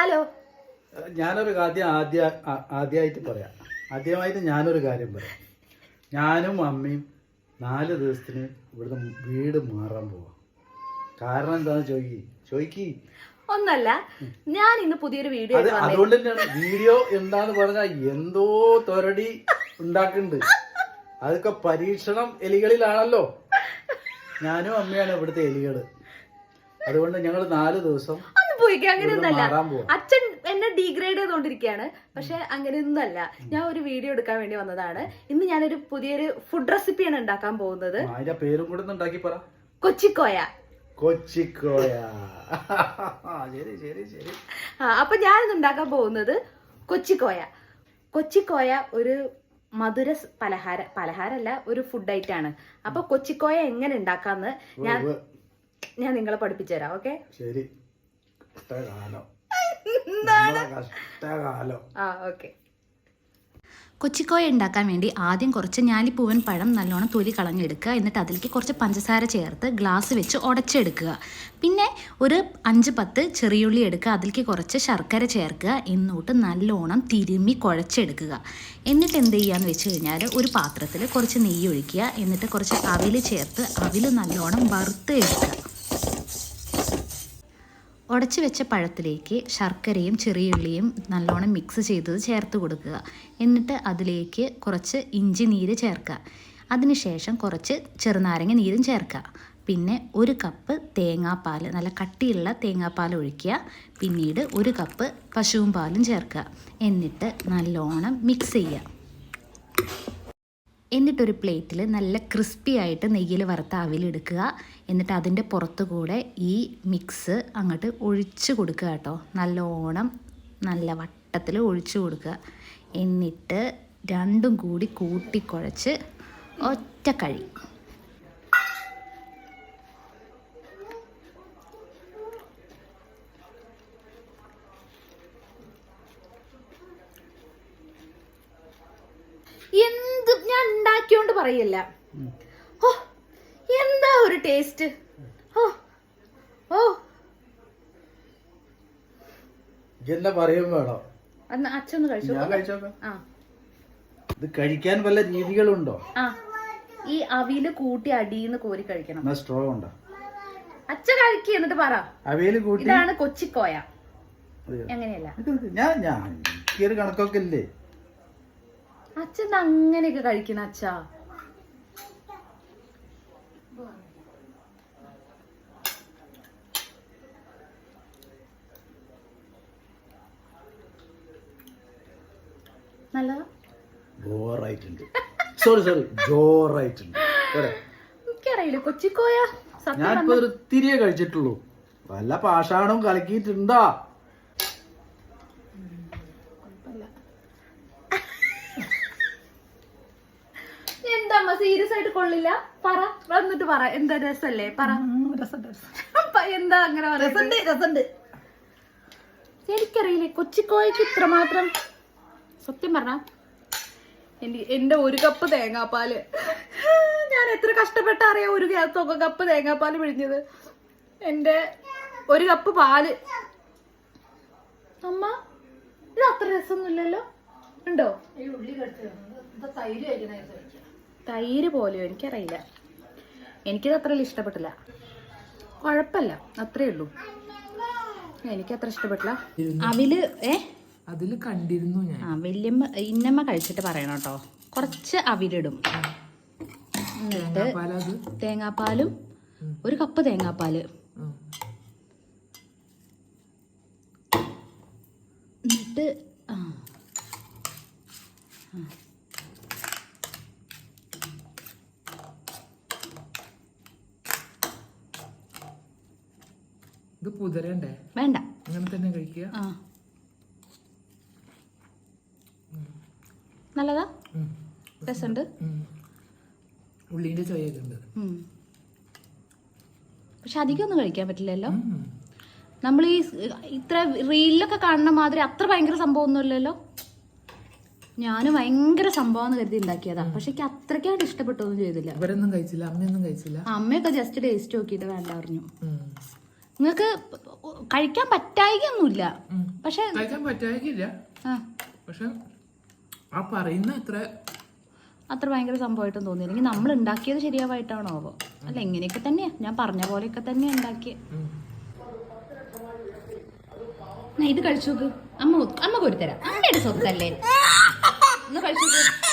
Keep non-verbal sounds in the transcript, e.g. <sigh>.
Hello ഞാനൊരു കാര്യം ആദ്യ ആദ്യമായിട്ട് പറയാം. ആദ്യമായിട്ട് ഞാനൊരു കാര്യം പറയാം. ഞാനും അമ്മയും നാല് ദിവസത്തിന് ഇവിടുന്ന് വീട് മാറാൻ പോവാം. കാരണം എന്താണെന്ന് ചോദിക്കി ചോദിക്കി ഒന്നല്ല ഞാൻ ഇന്ന് പുതിയൊരു വീഡിയോ അത് അതുകൊണ്ട് തന്നെയാണ് വീഡിയോ എന്താന്ന് പറഞ്ഞാൽ എന്തോ തൊരടി ഉണ്ടാക്കുന്നുണ്ട്. അതൊക്കെ പരീക്ഷണം എലികളിലാണല്ലോ. ഞാനും അമ്മയാണ് ഇവിടുത്തെ എലികൾ. അതുകൊണ്ട് ഞങ്ങൾ നാല് ദിവസം ഒന്ന് പോയിക്കേ അങ്ങനെയൊന്നല്ല. അച്ഛൻ എന്നെ ഡീഗ്രേഡ് ചെയ്തുകൊണ്ടിരിക്കുകയാണ് പക്ഷെ അങ്ങനെയൊന്നല്ല ഞാൻ ഒരു വീഡിയോ എടുക്കാൻ വേണ്ടി വന്നതാണ്. ഇന്ന് ഞാനൊരു പുതിയൊരു ഫുഡ് റെസിപ്പിയാണ് ഉണ്ടാക്കാൻ പോകുന്നത്. പേരും കൂടെ കൊച്ചിക്കോയ. കൊച്ചിക്കോയ. <laughs> ശരി ശരി ശരി. ആ അപ്പൊ ഞാനിന്ന് ഉണ്ടാക്കാൻ പോകുന്നത് കൊച്ചിക്കോയ. കൊച്ചിക്കോയ ഒരു മധുര പലഹാര പലഹാരല്ല ഒരു ഫുഡ് ഐറ്റം ആണ്. അപ്പൊ കൊച്ചിക്കോയ എങ്ങനെ ഉണ്ടാക്കാന്ന് ഞാൻ ഞാൻ നിങ്ങളെ പഠിപ്പിച്ചു തരാം ഓക്കെ? ശരി. കഷ്ടകാലം. നമ്മളെ കഷ്ടകാലം. ആ ഓക്കെ. കൊച്ചിക്കോയ ഉണ്ടാക്കാൻ വേണ്ടി ആദ്യം കുറച്ച് ഞാലിപ്പൂവൻ പഴം നല്ലോണം തൊലി കളഞ്ഞെടുക്കുക. എന്നിട്ട് അതിലേക്ക് കുറച്ച് പഞ്ചസാര ചേർത്ത് ഗ്ലാസ് വെച്ച് ഉടച്ചെടുക്കുക. പിന്നെ ഒരു അഞ്ച് പത്ത് ചെറിയുള്ളി എടുക്കുക. അതിലേക്ക് കുറച്ച് ശർക്കര ചേർക്കുക. എന്നിട്ട് നല്ലോണം തിരുമ്മി കുഴച്ചെടുക്കുക. എന്നിട്ട് എന്ത് ചെയ്യാന്ന് വെച്ച് കഴിഞ്ഞാൽ ഒരു പാത്രത്തിൽ കുറച്ച് നെയ്യ് ഒഴിക്കുക. എന്നിട്ട് കുറച്ച് അവിൽ ചേർത്ത് അവിൽ നല്ലോണം വറുത്ത് എടുക്കുക ഉടച്ചു വെച്ച പഴത്തിലേക്ക് ശർക്കരയും ചെറിയുള്ളിയും നല്ലോണം മിക്സ് ചെയ്തത് ചേർത്ത് കൊടുക്കുക. എന്നിട്ട് അതിലേക്ക് കുറച്ച് ഇഞ്ചി നീര് ചേർക്കുക. അതിനുശേഷം കുറച്ച് ചെറുനാരങ്ങ നീരും ചേർക്കുക. പിന്നെ ഒരു കപ്പ് തേങ്ങാപ്പാൽ നല്ല കട്ടിയുള്ള തേങ്ങാപ്പാൽ ഒഴിക്കുക. പിന്നീട് ഒരു കപ്പ് പശുവും പാലും ചേർക്കുക. എന്നിട്ട് നല്ലോണം മിക്സ് ചെയ്യുക. എന്നിട്ടൊരു പ്ലേറ്റിൽ നല്ല ക്രിസ്പി ആയിട്ട് നെയ്യിൽ വറുത്ത അവിലെടുക്കുക എന്നിട്ട് അതിന്റെ പുറത്തു കൂടെ ഈ മിക്സ് അങ്ങോട്ട് ഒഴിച്ച് കൊടുക്കുക കേട്ടോ. നല്ലോണം നല്ല വട്ടത്തിൽ ഒഴിച്ചു കൊടുക്കുക. എന്നിട്ട് രണ്ടും കൂടി കൂട്ടിക്കുഴച്ച് ഒറ്റ കഴി എന്ത് ഞാൻ ഉണ്ടാക്കിയോണ്ട് പറയല്ല. ഓ എന്താ ഒരു ടേസ്റ്റ് ഓ. ഓ എന്താ പറയും വേണം അച്ഛൻ കഴിച്ചു? ആ. ഇത് കഴിക്കാൻ വല്ല രീതികളുണ്ടോ? ആ. ഈ അവിയിൽ കൂട്ടി അടിയിന്ന് കോരി കഴിക്കണം. സ്ട്രോ ഉണ്ടോ? അച്ഛ കഴിക്കുക എന്നിട്ട് പറ. അവയിൽ കൂട്ടി? ഇതാണ് കൊച്ചിക്കോയ? എങ്ങനെയല്ല? ഞാൻ ഞാൻ കണക്കൊക്കെ ഇല്ലേ? അച്ഛൻ അങ്ങനെയൊക്കെ കഴിക്കണ അച്ഛാ? നല്ലതാ? ബോറായിട്ടുണ്ട് സോറി സോറി ജോറായിട്ടുണ്ട്. പോരെ. എനിക്കറിയില്ല കൊച്ചിക്കോയ ഞാനിപ്പോ ഒരു തിരിയെ കഴിച്ചിട്ടുള്ളൂ. വല്ല പാഷാണും കലക്കിയിട്ടുണ്ടാ എന്താ സീരിയസ് ആയിട്ട് കൊള്ളില്ല. പറ. വന്നിട്ട് പറ. എന്താ രസല്ലേ? പറ. എന്താ അങ്ങനെ പറയുന്നത്? എനിക്കറിയില്ലേ കൊച്ചിക്കോയക്ക് ഇത്രമാത്രം സത്യം പറഞ്ഞ എനിക്ക് എന്റെ ഒരു കപ്പ് തേങ്ങാപ്പാൽ. ഞാൻ എത്ര കഷ്ടപ്പെട്ട അറിയാം ഒരു ഗ്യാസൊക്കെ കപ്പ് തേങ്ങാപ്പാൽ പിഴിഞ്ഞത്. എന്റെ ഒരു കപ്പ് പാൽ. അമ്മ ഇത് അത്ര രസമൊന്നുമില്ലല്ലോ ഉണ്ടോ? തൈര് പോലെയോ എനിക്കറിയില്ല. എനിക്കത് അത്ര ഇഷ്ടപ്പെട്ടില്ല. കുഴപ്പമില്ല അത്രേ ഉള്ളൂ. എനിക്ക് അത്ര ഇഷ്ടപ്പെട്ടില്ല അവിൽ ഏ? അതിൽ കണ്ടിരുന്നു ഞാൻ. ആ വല്യമ്മ ഇന്നമ്മ കഴിച്ചിട്ട് പറയണം കേട്ടോ. കുറച്ച് അവിലിടും. എന്നിട്ട് തേങ്ങാപ്പാലും ഒരു കപ്പ് തേങ്ങാപ്പാൽ. എന്നിട്ട് എന്നിട്ട് ആ. ഇത് പുതരണ്ടേ? വേണ്ട. അങ്ങനെ തന്നെ കഴിക്കുക. ആ. നല്ലതാ. രസമുണ്ട്. ഉള്ളിന്റെ ചോയൊക്കെ ഉണ്ട്. അധികം ഒന്നും കഴിക്കാൻ പറ്റില്ലല്ലോ? നമ്മൾ ഈ ഇത്ര റീലിലൊക്കെ കാണുന്ന മാതിരി അത്ര ഭയങ്കര സംഭവമൊന്നുമില്ലല്ലോ ഞാൻ ഭയങ്കര സംഭവം എന്ന് കരുതി ഉണ്ടാക്കിയതാ. പക്ഷെ എനിക്ക് അത്രയ്ക്കായിട്ട് ഇഷ്ടപ്പെട്ടൊന്നും ചെയ്തില്ല. ഇവരൊന്നും കഴിച്ചില്ല അമ്മയൊന്നും കഴിച്ചില്ല. അമ്മയൊക്കെ ജസ്റ്റ് ടേസ്റ്റ് നോക്കിയിട്ട് വേണ്ട പറഞ്ഞു. നിങ്ങൾക്ക് കഴിക്കാൻ പറ്റായികൊന്നുമില്ല പക്ഷെ കഴിക്കാൻ പറ്റാതില്ല പക്ഷെ ആ പറയുന്ന അത്ര അത്ര ഭയങ്കര സംഭവമായിട്ടും തോന്നിയില്ലെങ്കിൽ നമ്മൾ ഉണ്ടാക്കിയത് ശരിയാവായിട്ടാണോ ആവോ? അല്ല എങ്ങനെയൊക്കെ തന്നെയാ. ഞാൻ പറഞ്ഞ പോലെയൊക്കെ തന്നെയാ ഉണ്ടാക്കിയത് ഉം. ഇത് കഴിച്ചു നോക്ക് അമ്മ അമ്മ കോരി തരാം അമ്മയുടെ സ്വത്തല്ലേ? ഒന്ന് കഴിച്ചു നോക്ക്